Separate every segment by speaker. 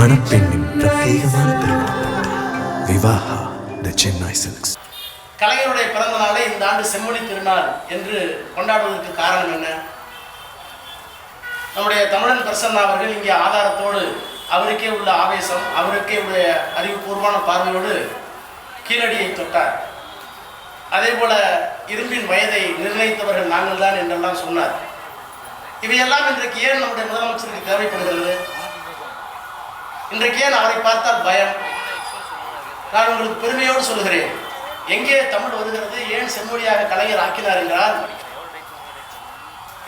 Speaker 1: மணப்பெண்ணின் பிரத்யேகமான விவாஹா த சென்னை சில்க்ஸ்
Speaker 2: கலைஞருடைய பிறந்த நாளை இந்த ஆண்டு செம்மொழி திருநாள் என்று கொண்டாடுவதற்கு காரணம் என்ன? நம்முடைய தமிழன் பிரசன்னா அவர்கள் இங்கே ஆதாரத்தோடு அவருக்கே உள்ள ஆவேசம் அவருக்கே உள்ள அறிவுபூர்வமான பார்வையோடு கீழடியை தொட்டார். அதே போல இரும்பின் வயதை நிர்ணயித்தவர்கள் நாங்கள் தான் என்றெல்லாம் சொன்னார். இவையெல்லாம் இன்றைக்கு ஏன் நம்முடைய முதலமைச்சருக்கு தேவைப்படுகிறது? இன்றைக்கு ஏன் அவரை பார்த்தால் பயம். நான் உங்களுக்கு பெருமையோடு சொல்கிறேன் எங்கே தமிழ் வருகிறது ஏன் செம்மொழியாக கலைஞர் ஆக்கினார் என்றால்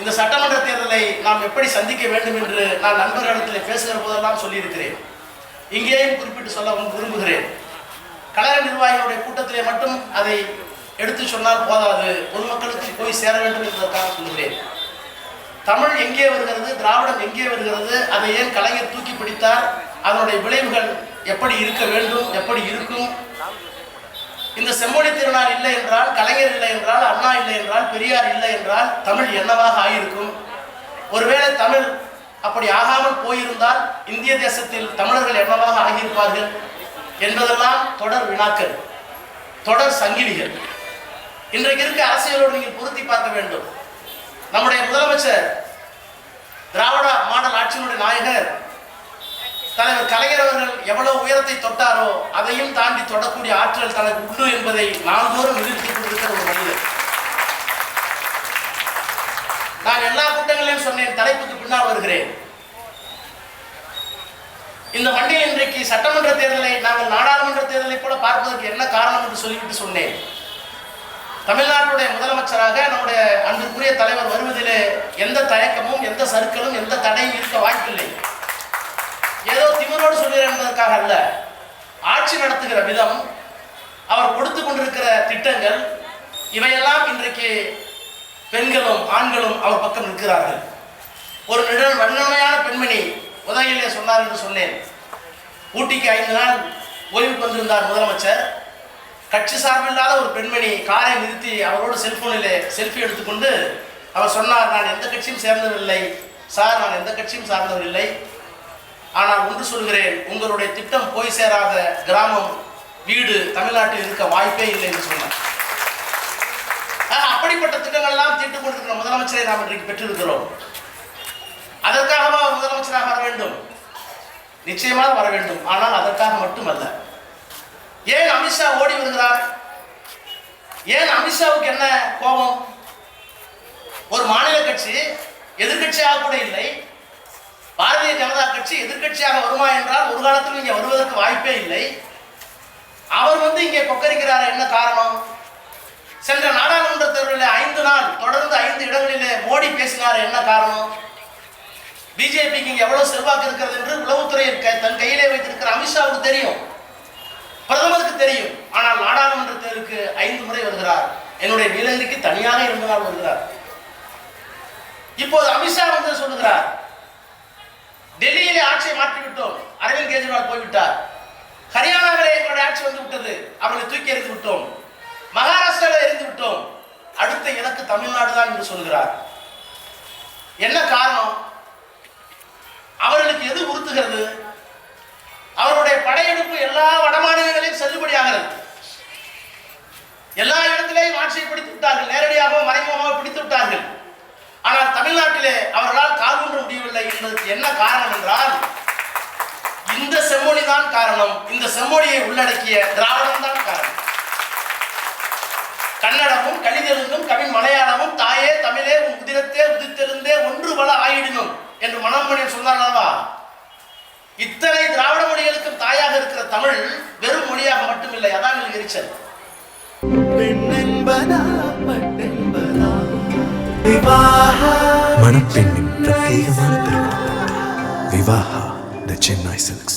Speaker 2: இந்த சட்டமன்ற தேர்தலை நாம் எப்படி சந்திக்க வேண்டும் என்று நான் நண்பர்களிடத்தில் பேசுகிற போதெல்லாம் சொல்லியிருக்கிறேன். இங்கேயும் குறிப்பிட்டு சொல்ல விரும்புகிறேன். கழக நிர்வாகிகளுடைய கூட்டத்திலே மட்டும் அதை எடுத்து சொன்னால் போதாது. பொதுமக்களுக்கு போய் சேர வேண்டும் என்பதற்காக சொல்கிறேன் தமிழ் எங்கே வருகிறது திராவிடம் எங்கே வருகிறது அதை ஏன் கலைஞர் தூக்கி பிடித்தார் அதனுடைய விளைவுகள் எப்படி இருக்க வேண்டும் எப்படி இருக்கும்? இந்த செம்மொழி திருநாள் இல்லை என்றால் கலைஞர் இல்லை என்றால் அண்ணா இல்லை என்றால் பெரியார் இல்லை என்றால் தமிழ் என்னவாக ஆகியிருக்கும்? ஒருவேளை தமிழ் அப்படி ஆகாமல் போயிருந்தால் இந்திய தேசத்தில் தமிழர்கள் என்னவாக ஆகியிருப்பார்கள் என்பதெல்லாம் தொடர் வினாக்கள் தொடர் சங்கிலிகள். இன்றைக்கு இருக்க அரசியலோடு நீங்கள் பொருத்தி பார்க்க வேண்டும். நம்முடைய முதலமைச்சர் திராவிட மாடல் ஆட்சியினுடைய நாயகர் தலைவர் கலைஞர் அவர்கள் எவ்வளவு உயரத்தை தொட்டாரோ அதையும் தாண்டி தொடக்கூடிய ஆற்றல் தனக்கு உண்டு என்பதை நாள்தோறும் நிரூபித்துக் கொண்டிருக்கிற ஒரு மனிதர். நான் எல்லா கூட்டங்களிலும் சொன்னேன் தலைப்புக்கு பின்னால் வருகிறேன். இந்த மண்டியில் இன்றைக்கு சட்டமன்ற தேர்தலை நாங்கள் நாடாளுமன்ற தேர்தலை கூட பார்ப்பதற்கு என்ன காரணம் என்று சொல்லிவிட்டு சொன்னேன். தமிழ்நாட்டுடைய முதலமைச்சராக நம்முடைய அன்பிற்குரிய தலைவர் வருவதிலே எந்த தயக்கமும் எந்த சறுக்கலும் எந்த தடையும் இருக்க வாய்ப்பில்லை. ஏதோ திமிரோடு சொல்கிறேன் என்பதற்காக அல்ல. ஆட்சி நடத்துகிற விதம் அவர் கொடுத்து கொண்டிருக்கிற திட்டங்கள் இவையெல்லாம் இன்றைக்கு பெண்களும் ஆண்களும் அவர் பக்கம் நிற்கிறார்கள். ஒரு நிழல் வண்ணமையான பெண்மணி உதகையிலே சொன்னார் என்று சொன்னேன். ஊட்டிக்கு ஐந்து நாள் ஓய்வுக்கு வந்திருந்தார் முதலமைச்சர். கட்சி சார்பில்லாத ஒரு பெண்மணி காரை நிறுத்தி அவரோடு செல்போனிலே செல்ஃபி எடுத்துக்கொண்டு அவர் சொன்னார் நான் எந்த கட்சியும் சேர்ந்தவில்லை சார் நான் எந்த கட்சியும் சார்ந்தவர் இல்லை ஆனால் ஒன்று சொல்கிறேன் உங்களுடைய திட்டம் போய் சேராத கிராமம் வீடு தமிழ்நாட்டில் இருக்க வாய்ப்பே இல்லை என்று சொன்னார். அப்படிப்பட்ட திட்டங்கள்லாம் தீட்டுக் கொண்டிருக்கிற முதலமைச்சரை நாம் இன்றைக்கு பெற்றிருக்கிறோம். அதற்காகவா முதலமைச்சராக வர வேண்டும்? நிச்சயமாக வர வேண்டும். ஆனால் அதற்காக மட்டுமல்ல. ஏன் அமித்ஷா ஓடி வருகிறார்? ஏன் அமித்ஷாவுக்கு என்ன கோபம்? ஒரு மாநில கட்சி எதிர்க்கட்சியாக கூட இல்லை. பாரதிய ஜனதா கட்சி எதிர்க்கட்சியாக வருமா என்றால் ஒரு காலத்தில் இங்கே வருவதற்கு வாய்ப்பே இல்லை. அவர் வந்து இங்கே கொக்கரிக்கிறார் என்ன காரணம்? சென்ற நாடாளுமன்ற தேர்தலில் ஐந்து நாள் தொடர்ந்து ஐந்து இடங்களிலே மோடி பேசினார் என்ன காரணம்? பிஜேபிக்கு இங்கே எவ்வளவு செல்வாக்கு இருக்கிறது என்று உளவுத்துறை தன் கையிலே வைத்திருக்கிற அமித்ஷாவுக்கு தெரியும். பிரதமருக்கு தெரியும். ஆனால் நாடாளுமன்ற தேர்வுக்கு ஐந்து முறை வருகிறார். என்னுடைய நீலகிரிக்கு தனியாக இரண்டு நாள் வருகிறார். இப்போது அமித்ஷா வந்து சொல்லுகிறார் டெல்லியிலே ஆட்சியை மாற்றிவிட்டோம். அரவிந்த் கெஜ்ரிவால் போய்விட்டார். ஹரியானாவிலே எங்களுடைய ஆட்சி வந்து விட்டது அவர்களை தூக்கி எறிந்து விட்டோம். மகாராஷ்டிராவில் எரிந்து விட்டோம். அடுத்த இலக்கு தமிழ்நாடு தான் என்று சொல்கிறார் என்ன காரணம்? அவர்களுக்கு எது உறுத்துகிறது? என்ன காரணம் என்றால் இந்த செம்மொழி தான் காரணம். இந்த செம்மொழியை உள்ளடக்கிய திராவிடம் தான் காரணம். கன்னடமும் கலிதெலுங்கும் கவின் மலையாளமும் தாயே தமிழே உன் உதிரத்தே உதித்தெழுந்தே ஒன்று பல ஆயிடினும் என்று மனோன்மணியன் சொன்னார் அல்லவா? இத்தனை திராவிட மொழிகளுக்கும் தாயாக இருக்கிற தமிழ் வெறும் மொழியாக மட்டுமில்லை அதான் எனக்கு எரிச்சல்
Speaker 1: மணப்பெண்ணின் பிரத்யேகமான திருமணம் விவாஹா த சென்னை சில்க்ஸ்